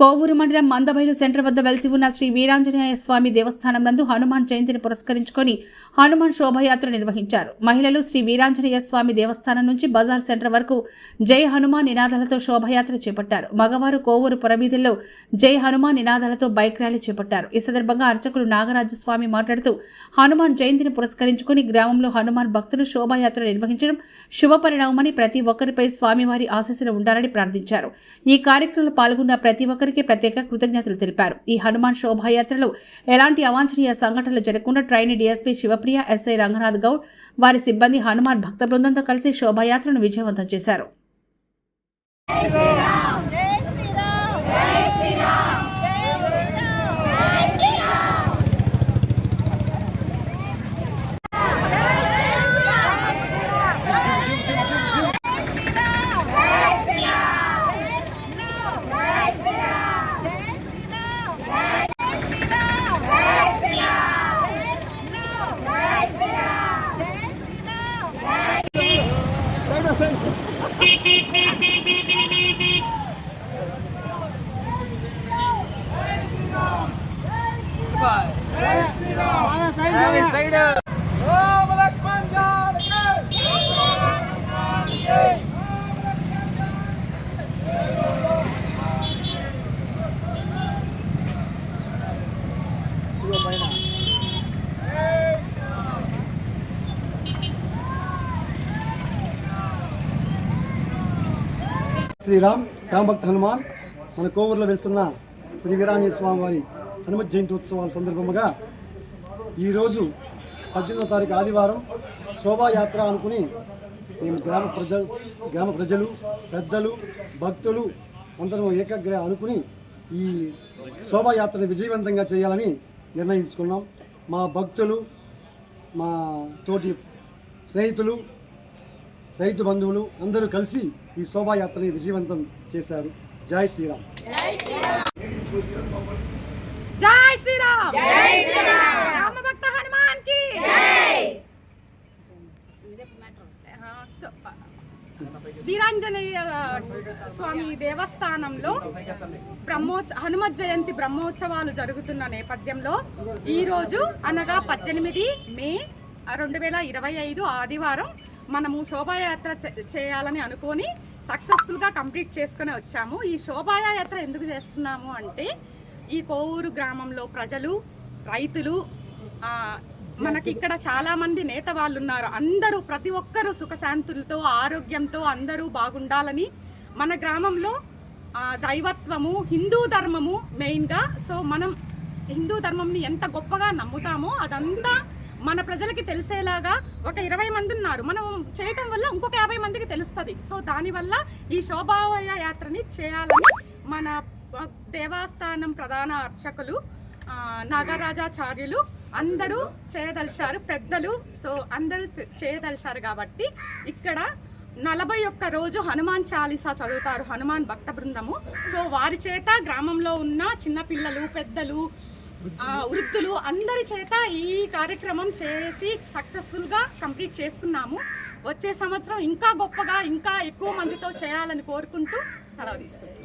కోవూరు మండలం మందబైలు సెంటర్ వద్ద వెలిసి ఉన్న శ్రీ వీరాంజనేయ స్వామి దేవస్థానం నందు హనుమాన్ జయంతిని పురస్కరించుకొని హనుమాన్ శోభయాత్ర నిర్వహించారు. మహిళలు శ్రీ వీరాంజనేయ స్వామి దేవస్థానం నుంచి బజార్ సెంటర్ వరకు జై హనుమాన్ నినాదాలతో శోభయాత్ర చేపట్టారు. మగవారు కోవూరు పురవీధుల్లో జై హనుమాన్ నినాదాలతో బైక్ ర్యాలీ చేపట్టారు. ఈ సందర్భంగా అర్చకులు నాగరాజు స్వామి మాట్లాడుతూ హనుమాన్ జయంతిని పురస్కరించుకొని గ్రామంలో హనుమాన్ భక్తులు శోభాయాత్ర నిర్వహించడం శుభపరిణామని ప్రతి ఒక్కరిపై స్వామివారి ఆశీస్సులు ఉండాలని ప్రార్థించారు. ఈ కార్యక్రమంలో పాల్గొన్న ప్రతి ఒక్కరు ఒక్కరికి ప్రత్యేక కృతజ్ఞతలు తెలిపారు. ఈ హనుమాన్ శోభాయాత్రలో ఎలాంటి అవాంఛనీయ సంఘటనలు జరగకుండా trainee DSP Shivapriya SI Ranganath Goud వారి సిబ్బంది హనుమాన్ భక్త బృందంతో కలిసి శోభాయాత్రను విజయవంతం చేశారు. శ్రీరామ్ రామభక్త హనుమాన్ మన కోవూరులో వెళ్తున్న శ్రీ వీరాంజనేయ స్వామి వారి జయంతి ఉత్సవాల సందర్భముగా ఈరోజు పద్దెనిమిదో తారీఖు ఆదివారం శోభాయాత్ర అనుకుని మేము గ్రామ ప్రజలు గ్రామ ప్రజలు పెద్దలు భక్తులు అందరం ఏకగ్ర అనుకుని ఈ శోభాయాత్రను విజయవంతంగా చేయాలని నిర్ణయించుకున్నాం. మా భక్తులు మా తోటి స్నేహితులు రైతు బంధువులు అందరూ కలిసి ఈ శోభాయాత్రని విజయవంతం చేశారు. జై శ్రీరామ్. జై శ్రీరామ్. రామభక్త హనుమాన్కి వీరాంజనేయ స్వామి దేవస్థానంలో బ్రహ్మోత్స హనుమ జయంతి బ్రహ్మోత్సవాలు జరుగుతున్న నేపథ్యంలో ఈరోజు అనగా పద్దెనిమిది మే రెండు వేల ఇరవై ఐదు ఆదివారం మనము శోభాయాత్ర చేయాలని అనుకొని సక్సెస్ఫుల్గా కంప్లీట్ చేసుకుని వచ్చాము. ఈ శోభాయాత్ర ఎందుకు చేస్తున్నాము అంటే ఈ కోవూరు గ్రామంలో ప్రజలు రైతులు మనకి ఇక్కడ చాలామంది నేత వాళ్ళు ఉన్నారు అందరూ ప్రతి ఒక్కరూ సుఖశాంతులతో ఆరోగ్యంతో అందరూ బాగుండాలని మన గ్రామంలో దైవత్వము హిందూ ధర్మము మెయిన్గా సో మనం హిందూ ధర్మంని ఎంత గొప్పగా నమ్ముతామో అదంతా మన ప్రజలకి తెలిసేలాగా ఒక ఇరవై మంది ఉన్నారు. మనం చేయటం వల్ల ఇంకొక యాభై మందికి తెలుస్తుంది. సో దానివల్ల ఈ శోభావయ యాత్రని చేయాలని మన దేవస్థానం ప్రధాన అర్చకులు నాగరాజాచార్యులు అందరూ చేయదలిచారు. పెద్దలు సో అందరూ చేయదలిచారు కాబట్టి ఇక్కడ నలభై ఒక్క రోజు హనుమాన్ చాలీసా చదువుతారు. హనుమాన్ భక్త బృందము. సో వారి చేత గ్రామంలో ఉన్న చిన్నపిల్లలు పెద్దలు వృద్ధులు అందరి చేత ఈ కార్యక్రమం చేసి సక్సెస్ఫుల్గా కంప్లీట్ చేసుకున్నాము. వచ్చే సంవత్సరం ఇంకా గొప్పగా ఇంకా ఎక్కువ మందితో చేయాలని కోరుకుంటూ సెలవు తీసుకుంటాం